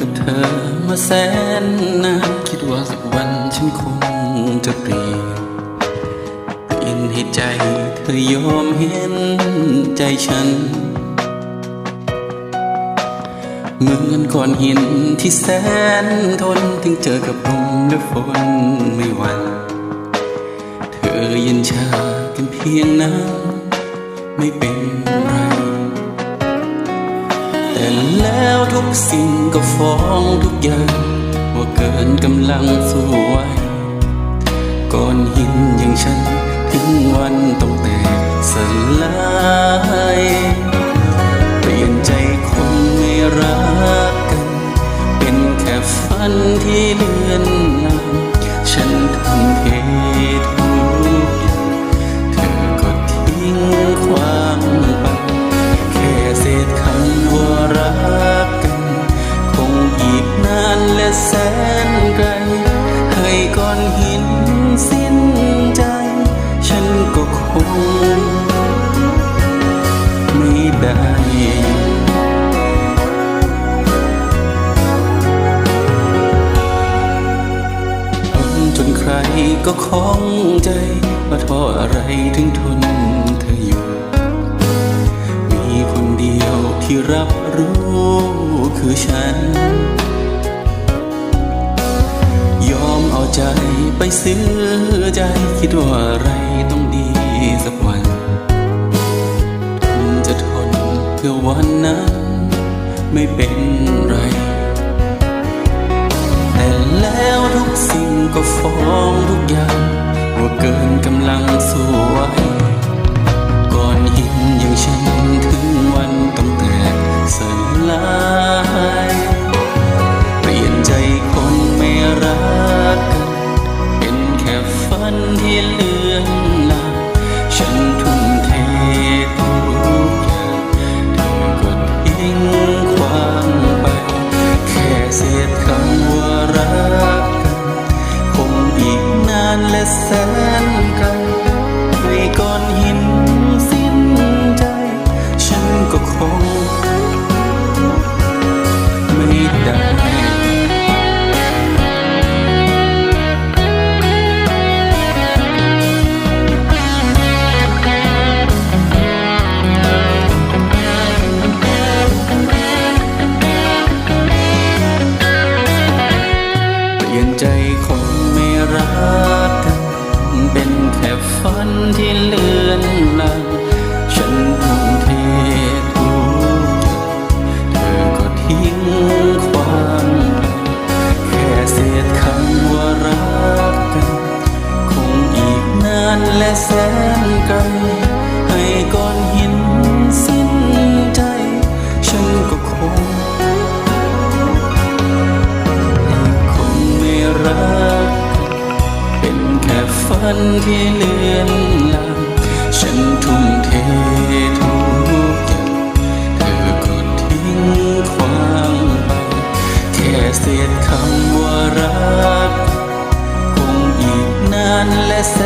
กับเธอมาแสนนานคิดว่าสักวันฉันคงจะเปลี่ยนเปลี่ยนให้ใจเธอยอมเห็นใจฉันเหมือนก้อนหินที่แสนทนถึงเจอกับลมและฝนไม่หวันเธอเย็นชากันเพียงนั้นไม่เป็นไร แต่แล้วทุกสิ่งก็ฟ้องทุกอย่าง ว่าเกินกำลังสู้ไหวก่อนหินอย่างฉัน ถึงวันต้องแตกสลาย แสนไกล ให้ก้อนหินสิ้นใจ ฉันก็คงไม่ได้จนใครก็คล้องใจว่าเพราะอะไรถึงทนเธออยู่ มีคนเดียวที่รับรู้คือฉัน ไปซื้อใจคิดว่าอะไรต้องดีสักวันทนจะทนเพื่อวันนั้นไม่เป็นไร แต่แล้วทุกสิ่งก็ฟ้องทุกอย่าง แสนไกลให้ก้อนหินสิ้นใจ ฉันก็คงไม่ได้เปลี่ยนใจคนไม่รัก ที่เลือนลางฉันทุ่มเททุกอย่างเธอก็ทิ้งความแค่เศษคำว่ารักกัน คงอีกนานและแสนไกลให้ก้อนหินสิ้นใจ ฉันก็คงคนไม่รัก เป็นแค่ฝันที่เลื ค่เศษคำว่ารัก คงอีกนานและแส